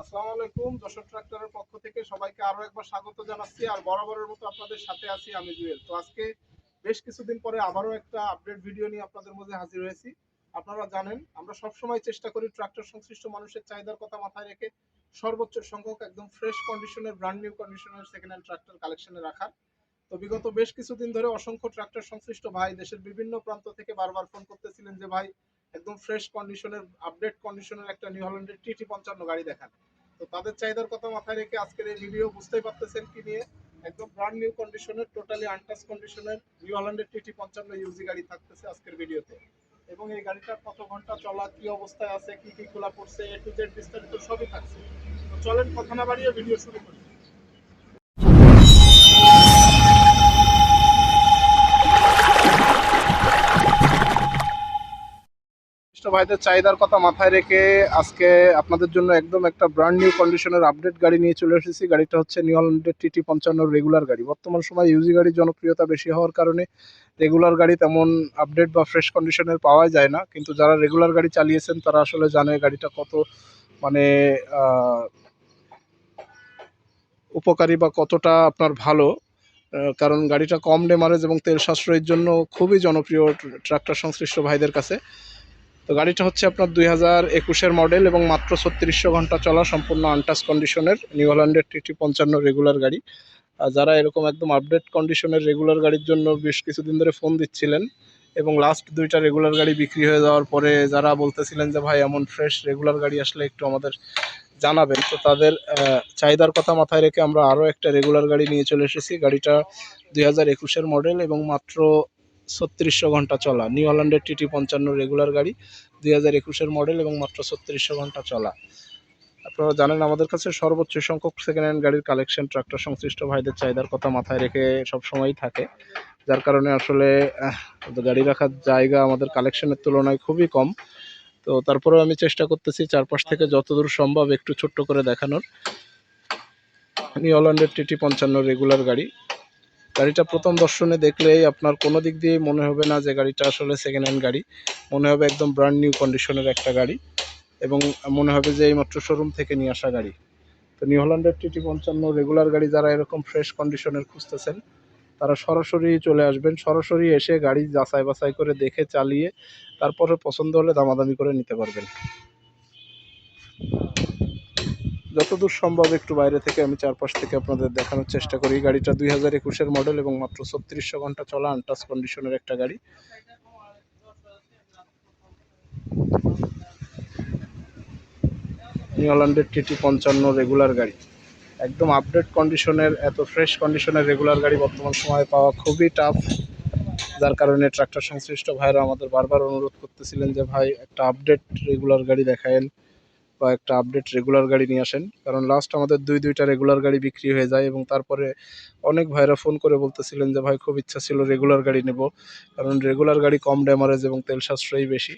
আসসালামু আলাইকুম পক্ষ থেকে সবাইকে আরও একবার স্বাগত জানাচ্ছি। আর বরাবরের মতো আপনাদের সাথে আছি আমি জুয়েল। তো আজকে বেশ কিছুদিন পরে আবারও একটা আপডেট ভিডিও নিয়ে আপনাদের মধ্যে হাজির হয়েছি। আপনারা জানেন, আমরা চেষ্টা করি ট্রাক্টর সংশ্লিষ্ট মানুষের চাহিদার কথা মাথায় রেখে সর্বোচ্চ সংখ্যক একদম ফ্রেশ কন্ডিশনের ব্র্যান্ড নিউ কন্ডিশনের সেকেন্ড হ্যান্ড কালেকশনে রাখার। তো বিগত বেশ কিছুদিন ধরে অসংখ্য ট্রাক্টর সংশ্লিষ্ট ভাই দেশের বিভিন্ন প্রান্ত থেকে বারবার ফোন করতেছিলেন যে, ভাই একদম ফ্রেশ কন্ডিশনের আপডেট কন্ডিশনের একটা নিউ হল্যান্ডের টিটি পঞ্চান্ন গাড়ি দেখান। তো তাদের চাহিদার কথা মাথায় রেখে আজকের এই ভিডিও বুঝতেই পারতেছেন কি নিয়ে? একদম ব্র্যান্ড নিউ কন্ডিশনের টোটালি আনটাচ কন্ডিশনের নিউ হল্যান্ডের টিটি পঞ্চান্ন ইউজি গাড়ি থাকতেছে আজকের ভিডিওতে এবং এই গাড়িটা কত ঘণ্টা চলা, কি অবস্থায় আছে, কি কি খোলা পড়ছে এ টু জেড বিস্তারিত সবই থাকছে। তো চলেন কথা না বাড়িয়ে ভিডিও শুরু করি। ভাইদের চাহিদার কথা মাথায় রেখে আজকে আপনাদের জন্য একদম একটা ব্র্যান্ড নিউ কন্ডিশনের আপডেট গাড়ি নিয়ে চলে এসেছি। গাড়িটা হচ্ছে নিউ হল্যান্ডের টিটি পঞ্চান্ন রেগুলার গাড়ি। বর্তমান সময় ইউজি গাড়ির জনপ্রিয়তা বেশি হওয়ার কারণে রেগুলার গাড়ি তেমন আপডেট বা ফ্রেশ কন্ডিশনের পাওয়া যায় না। কিন্তু যারা রেগুলার গাড়ি চালিয়েছেন, তারা আসলে জানে গাড়িটা কত মানে উপকারী বা কতটা আপনার ভালো। কারণ গাড়িটা কম ডেমারেজ এবং তেল সাশ্রয়ের জন্য খুবই জনপ্রিয় ট্রাক্টর সংশ্লিষ্ট ভাইদের কাছে। তো গাড়িটা হচ্ছে আপনার দুই হাজার একুশের মডেল এবং মাত্র ছত্রিশশো ঘণ্টা চলা সম্পূর্ণ আনটাচ কন্ডিশনের নিউ হল্যান্ডের টিটি পঞ্চান্ন রেগুলার গাড়ি। যারা এরকম একদম আপডেট কন্ডিশনের রেগুলার গাড়ির জন্য বেশ কিছুদিন ধরে ফোন দিচ্ছিলেন এবং লাস্ট দুইটা রেগুলার গাড়ি বিক্রি হয়ে যাওয়ার পরে যারা বলতেছিলেন যে, ভাই, এমন ফ্রেশ রেগুলার গাড়ি আসলে একটু আমাদের জানাবেন। তো তাদের চাহিদার কথা মাথায় রেখে আমরা আরও একটা রেগুলার গাড়ি নিয়ে চলে এসেছি। গাড়িটা দুই হাজার একুশের মডেল এবং মাত্র ছত্রিশশো ঘণ্টা চলা। নিউ হল্যান্ডের টিটি পঞ্চান্ন রেগুলার গাড়ি, দুই হাজার একুশের মডেল এবং মাত্র ছত্রিশশো ঘণ্টা চলা। আপনারা জানেন, আমাদের কাছে সর্বোচ্চ সংখ্যক সেকেন্ড হ্যান্ড গাড়ির কালেকশন ট্রাক্টর সংশ্লিষ্ট ভাইদের চাহিদার কথা মাথায় রেখে সব সবসময়ই থাকে। যার কারণে আসলে গাড়ি রাখার জায়গা আমাদের কালেকশনের তুলনায় খুবই কম। তো তারপরেও আমি চেষ্টা করতেছি চারপাশ থেকে যতদূর সম্ভব একটু ছোট্ট করে দেখানোর। নিউ হল্যান্ডের টিটি পঞ্চান্ন রেগুলার গাড়ি গাড়িটা প্রথম দর্শনে দেখলেই আপনার কোনো দিক দিয়ে মনে হবে না যে গাড়িটা আসলে সেকেন্ড হ্যান্ড গাড়ি। মনে হবে একদম ব্র্যান্ড নিউ কন্ডিশনের একটা গাড়ি এবং মনে হবে যে এইমাত্র শোরুম থেকে নিয়ে আসা গাড়ি। তো নিউ হল্যান্ডের টিটি পঞ্চান্ন রেগুলার গাড়ি যারা এরকম ফ্রেশ কন্ডিশনের খুঁজতেছেন, তারা সরাসরি চলে আসবেন। সরাসরি এসে গাড়ি যাচাই বাছাই করে দেখে, চালিয়ে তারপরে পছন্দ হলে দামাদামি করে নিতে পারবেন। যতদূর সম্ভব একটু বাইরে থেকে আমি চারপাশ থেকে আপনাদের দেখানোর চেষ্টা করি। গাড়িটা দুই হাজার একুশের মডেল এবং মাত্র ছত্রিশশো ঘণ্টা চলা আনটাচ কন্ডিশনের একটা গাড়ি। নিউ হল্যান্ডের টিটি পঞ্চান্ন রেগুলার গাড়ি। একদম আপডেট কন্ডিশনের এত ফ্রেশ কন্ডিশনের রেগুলার গাড়ি বর্তমান সময়ে পাওয়া খুবই টাফ যার কারণে ট্রাক্টর সংশ্লিষ্ট ভাইরা আমাদের বারবার অনুরোধ করতেছিলেন যে, ভাই, একটা আপডেট রেগুলার গাড়ি দেখায়েন। বা একটা আপডেট রেগুলার গাড়ি নিয়ে আসেন। কারণ লাস্ট আমাদের দুই, দুইটা রেগুলার গাড়ি বিক্রি হয়ে যায় এবং তারপরে অনেক ভাইরা ফোন করে বলতেছিলেন যে, ভাই, খুব ইচ্ছা ছিল রেগুলার গাড়ি নেব। কারণ রেগুলার গাড়ি কম ড্যামারেজ এবং তেল সাশ্রয়ী বেশি।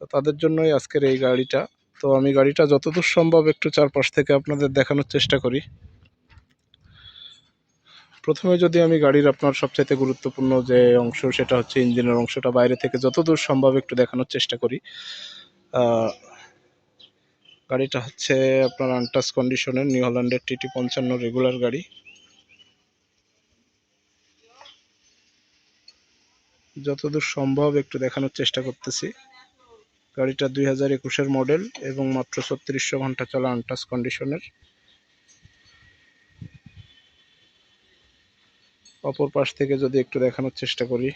তো তাদের জন্যই আজকের এই গাড়িটা। তো আমি গাড়িটা যতদূর সম্ভব একটু চারপাশ থেকে আপনাদের দেখানোর চেষ্টা করি। প্রথমে যদি আমি গাড়ির আপনার সবচাইতে গুরুত্বপূর্ণ যে অংশ, সেটা হচ্ছে ইঞ্জিনের অংশটা। বাইরে থেকে যতদূর সম্ভব একটু দেখানোর চেষ্টা করি। গাড়িটা হচ্ছে আপনার আনটাচ কন্ডিশনের, নিউ হল্যান্ডের টিটি পঞ্চান্ন রেগুলার গাড়ি। যতদূর সম্ভব একটু দেখানোর চেষ্টা করতেছি। গাড়িটা দুই হাজার একুশের মডেল এবং মাত্র ছত্রিশশো ঘণ্টা চলা আনটাচ কন্ডিশনের। অপর পাশ থেকে যদি একটু দেখানোর চেষ্টা করি।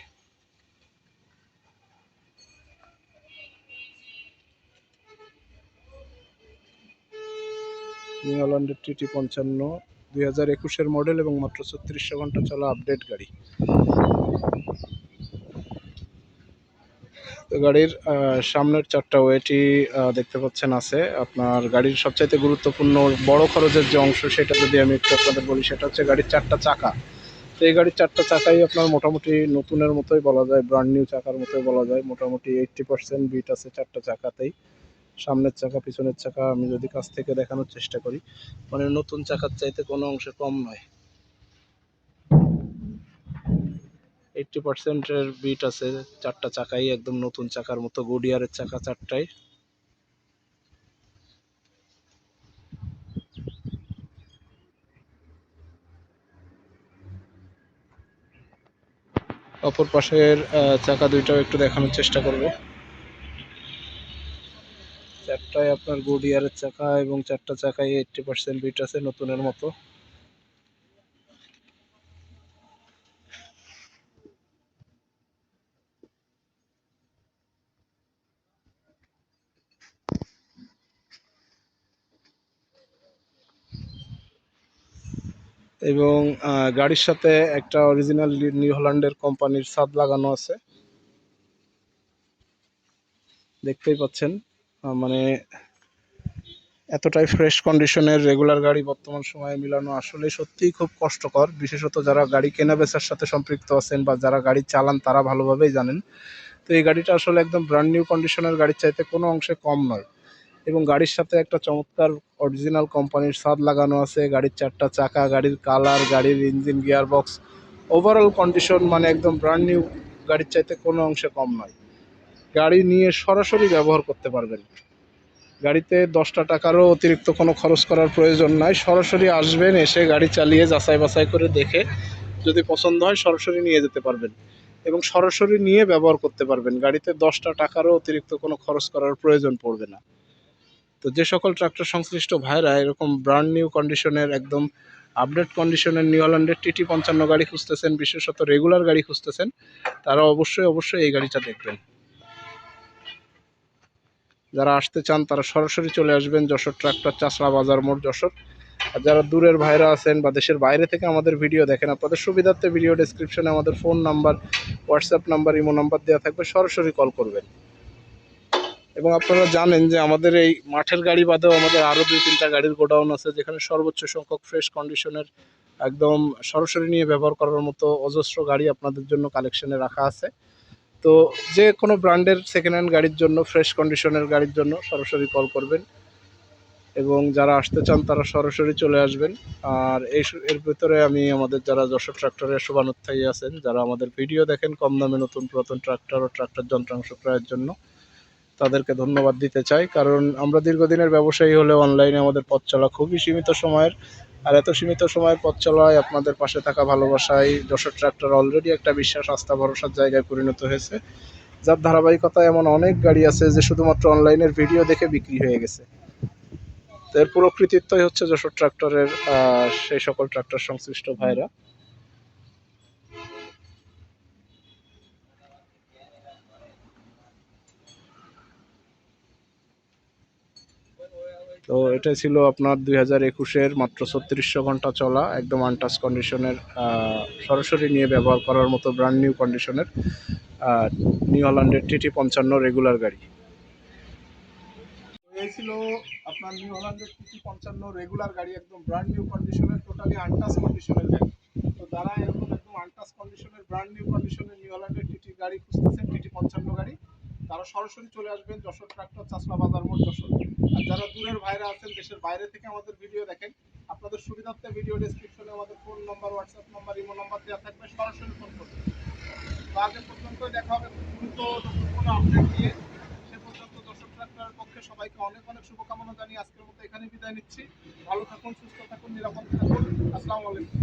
নিউ হল্যান্ডের টিটি পঞ্চান্ন, দুই হাজার একুশের মডেল এবং মাত্র ছত্রিশশো ঘণ্টা চলা আপডেট গাড়ি। তো গাড়ির সামনের চারটা ওয়েটি দেখতে পাচ্ছেন আছে। আপনার গাড়ির সবচাইতে গুরুত্বপূর্ণ বড় খরচের যে অংশ সেটা যদি আমি একটু আপনাদের বলি, সেটা হচ্ছে গাড়ির চারটা চাকা। তো এই গাড়ির চারটা চাকাই আপনার মোটামুটি নতুনের মতোই বলা যায় ব্র্যান্ড নিউ চাকার মতোই বলা যায়। মোটামুটি এইট্টি পার্সেন্ট বিট আছে চারটা চাকাতেই। সামনের চাকা, পিছনের চাকা আমি যদি কাছ থেকে দেখানোর চেষ্টা করি মানে নতুন চাকার চাইতে কোনো অংশে কম নয়। এইটটি পার্সেন্টের বিট আছে, চারটা চাকাই একদম নতুন চাকার মতো, গুডিয়ারের চাকা চারটাই। অপর পাশের চাকা দুইটাও একটু দেখানোর চেষ্টা করব। চারটায় আপনার গুডিয়ারের চাকা এবং চারটা চাকায় এইটটি পার্সেন্ট বিট আছে নতুনের মতো। এবং গাড়ির সাথে একটা অরিজিনাল নিউ হল্যান্ডের কোম্পানির ছাদ লাগানো আছে। দেখতেই পাচ্ছেন। মানে এতটাই ফ্রেশ কন্ডিশনের রেগুলার গাড়ি বর্তমান সময়ে মিলানো আসলে সত্যিই খুব কষ্টকর। বিশেষত যারা গাড়ি কেনা বেচার সাথে সম্পৃক্ত আছেন বা যারা গাড়ি চালান তারা ভালোভাবেই জানেন। তো এই গাড়িটা আসলে একদম ব্র্যান্ড নিউ কন্ডিশনের গাড়ির চাইতে কোনো অংশে কম নয়। এবং গাড়ির সাথে একটা চমৎকার অরিজিনাল কোম্পানির ছাদ লাগানো আছে। গাড়ির চারটা চাকা, গাড়ির কালার গাড়ির engine gear box overall condition মানে একদম ব্র্যান্ড নিউ গাড়ির চাইতে কোনো অংশে কম নয়। গাড়ি নিয়ে সরাসরি ব্যবহার করতে পারবেন। গাড়িতে দশটা টাকারও অতিরিক্ত কোনো খরচ করার প্রয়োজন নাই। সরাসরি আসবেন, এসে গাড়ি চালিয়ে যাচাই বাছাই করে দেখে যদি পছন্দ হয় সরাসরি নিয়ে যেতে পারবেন এবং সরাসরি নিয়ে ব্যবহার করতে পারবেন। গাড়িতে দশটা টাকারও অতিরিক্ত কোনো খরচ করার প্রয়োজন পড়বে না। তো যে সকল ট্রাক্টর সংশ্লিষ্ট ভাইরা এরকম ব্র্যান্ড নিউ কন্ডিশনের একদম আপডেট কন্ডিশনের নিউ হল্যান্ডের টিটি পঞ্চান্ন গাড়ি খুঁজতেছেন, বিশেষত রেগুলার গাড়ি খুঁজতেছেন, তারা অবশ্যই অবশ্যই এই গাড়িটা দেখবেন। যারা আসতে চান, তারা সরাসরি চলে আসবেন যশোর ট্রাক্টর চাষড়া বাজার মোড় যশোর। আর যারা দূরের ভাইরা আছেন বা দেশের বাইরে থেকে আমাদের ভিডিও দেখেন, আপনাদের সুবিধার্থে ভিডিও ডেসক্রিপশনে আমাদের phone number WhatsApp number imo number দেওয়া থাকবে, সরাসরি কল করবেন। এবং আপনারা জানেন যে আমাদের এই মাঠের গাড়ি বাদেও আমাদের আরও দুই তিনটা গাড়ির গোডাউন আছে, যেখানে সর্বোচ্চ সংখ্যক ফ্রেশ কন্ডিশনের একদম সরাসরি নিয়ে ব্যবহার করার মতো অজস্র গাড়ি আপনাদের জন্য কালেকশনে রাখা আছে। তো যে কোনো ব্র্যান্ডের সেকেন্ড হ্যান্ড গাড়ির জন্য ফ্রেশ কন্ডিশনের গাড়ির জন্য সরাসরি কল করবেন। এবং যারা আসতে চান, তারা সরাসরি চলে আসবেন। আর এই এর ভিতরে আমি আমাদের যারা যশোর ট্রাক্টরের শুভানুত্থায়ী আছেন, যারা আমাদের ভিডিও দেখেন, কম দামে নতুন পুরাতন ট্রাক্টর ও ট্রাক্টর যন্ত্রাংশ ক্রয়ের জন্য তাদেরকে ধন্যবাদ দিতে চাই, কারণ আমরা দীর্ঘদিনের ব্যবসায়ী হলে অনলাইনে আমাদের পথ চলা খুবই সীমিত সময়ের। আর এত সীমিত সময়ের পথ চলায় আপনাদের পাশে থাকা ভালোবাসায় যশোর ট্রাক্টর অলরেডি একটা বিশ্বাস, আস্থা, ভরসার জায়গায় পরিণত হয়েছে। যার ধারাবাহিকতা এমন অনেক গাড়ি আছে যে শুধুমাত্র অনলাইনের ভিডিও দেখে বিক্রি হয়ে গেছে। এর পুরো কৃতিত্বই হচ্ছে যশোর ট্রাক্টরের সেই সকল ট্রাক্টর সংশ্লিষ্ট ভাইরা। তো এটা ছিল আপনার দুই হাজার একুশের মাত্র ছত্রিশশো ঘণ্টা চলা, একদম আনটাচ কন্ডিশনের সরাসরি নিয়ে ব্যবহার করার মতো ব্র্যান্ড নিউ কন্ডিশনের নিউ হল্যান্ডের টিটি পঞ্চান্ন রেগুলার গাড়ি। ছিল আপনার নিউ হল্যান্ডের টিটি পঞ্চান্ন রেগুলার গাড়ি, একদম ব্র্যান্ড নিউ কন্ডিশনের টোটালি আনটাচ কন্ডিশনের গাড়ি। তো যারা এরকম একদম আনটাচ কন্ডিশনের ব্র্যান্ড নিউ কন্ডিশনের নিউ হল্যান্ডের টিটি গাড়ি খুঁজতেছেন টিটি পঞ্চান্ন গাড়ি তারা সরাসরি চলে আসবেন যশোর ট্রাক্টর চাষলা বাজার মোড় যশোর। আর যারা দূরের ভাইরা আছেন, দেশের বাইরে থেকে আমাদের ভিডিও দেখেন, আপনাদের সুবিধার্থে ভিডিও ডেসক্রিপশনে আমাদের phone number WhatsApp number imo number দেওয়া থাকবে, সরাসরি ফোন করবেন। তো আগে পর্যন্ত দেখা হবে, দ্রুত নতুন কোনো আপডেট দিয়ে সে পর্যন্ত দর্শক ট্রাক্টরের পক্ষে সবাইকে অনেক অনেক শুভকামনা জানিয়ে আজকের মতো এখানে বিদায় নিচ্ছি। ভালো থাকুন, সুস্থ থাকুন, নিরাপদ থাকুন। আসসালামু আলাইকুম।